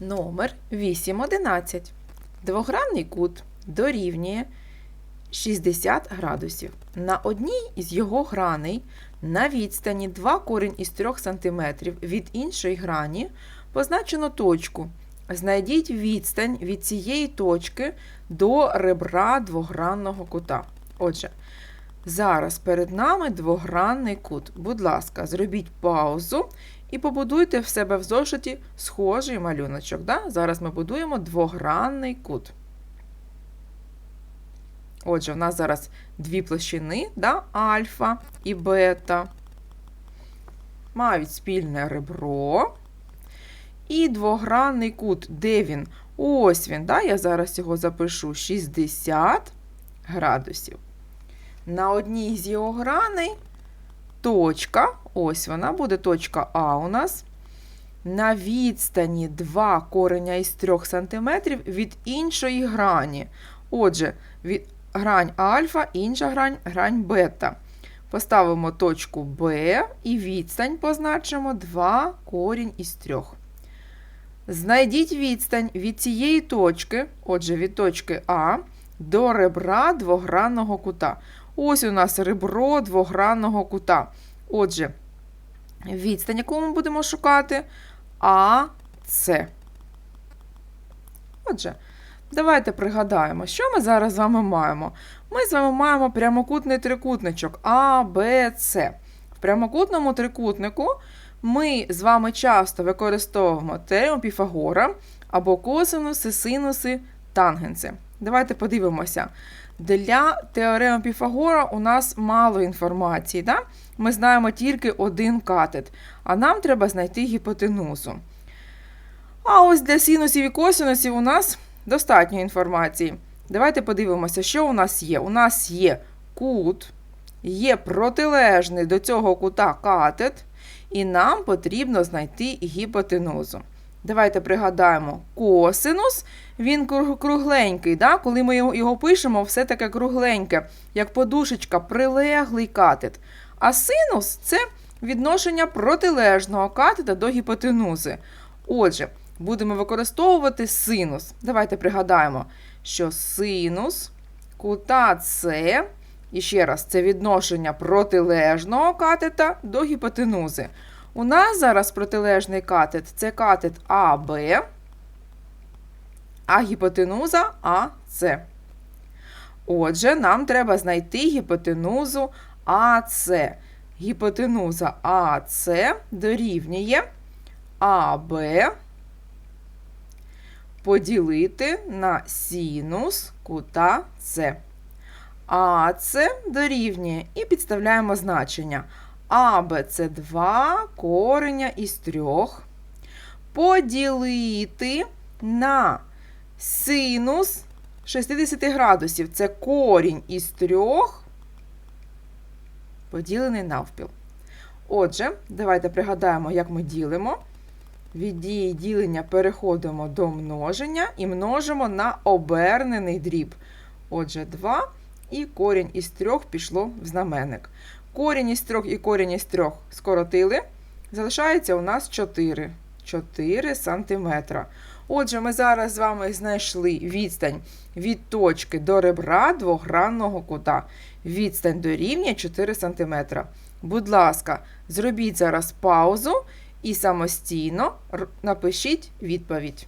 Номер 811. Двогранний кут дорівнює 60 градусів. На одній із його граней на відстані 2 корінь із 3 см від іншої грані позначено точку. Знайдіть відстань від цієї точки до ребра двогранного кута. Отже, зараз перед нами двогранний кут. Будь ласка, зробіть паузу і побудуйте в себе в зошиті схожий малюночок. Да? Зараз ми будуємо двогранний кут. Отже, у нас зараз дві площини, да? альфа і бета. Мають спільне ребро. І двогранний кут, де він? Ось він, да? я зараз його запишу 60 градусів. На одній з його граней точка, ось вона буде точка А у нас. На відстані 2 кореня із 3 см від іншої грані. Отже, від грань альфа, інша грань грань бета. Поставимо точку Б і відстань позначимо 2 корінь із 3. Знайдіть відстань від цієї точки, отже, від точки А, до ребра двогранного кута. Ось у нас ребро двогранного кута. Отже, відстань, яку ми будемо шукати, АС. Отже, давайте пригадаємо, що ми зараз з вами маємо. Ми з вами маємо прямокутний трикутничок А, Б, С. В прямокутному трикутнику ми з вами часто використовуємо теорему Піфагора або косинуси, синуси, тангенси. Давайте подивимося. Для теореми Піфагора у нас мало інформації. Да? Ми знаємо тільки один катет, а нам треба знайти гіпотенузу. А ось для синусів і косинусів у нас достатньо інформації. Давайте подивимося, що у нас є. У нас є кут, є протилежний до цього кута катет, і нам потрібно знайти гіпотенузу. Давайте пригадаємо косинус, він кругленький. Да? Коли ми його, пишемо, все таке кругленьке, як подушечка, прилеглий катет. А синус це відношення протилежного катета до гіпотенузи. Отже, будемо використовувати синус. Давайте пригадаємо, що синус кута С, і ще раз, це відношення протилежного катета до гіпотенузи. У нас зараз протилежний катет це катет АБ, а гіпотенуза АС. Отже, нам треба знайти гіпотенузу АС. Гіпотенуза АС дорівнює АБ поділити на синус кута С. АС дорівнює і підставляємо значення. АБ це 2 кореня із 3. Поділити на синус 60 градусів. Це корінь із 3, поділений навпіл. Отже, давайте пригадаємо, як ми ділимо. Від дії ділення переходимо до множення і множимо на обернений дріб. Отже, 2 і корінь із 3 пішло в знаменник. Корінь із 3 і корінь із 3 скоротили. Залишається у нас 4. 4 сантиметра. Отже, ми зараз з вами знайшли відстань від точки до ребра двогранного кута. Відстань дорівнює 4 см. Будь ласка, зробіть зараз паузу і самостійно напишіть відповідь.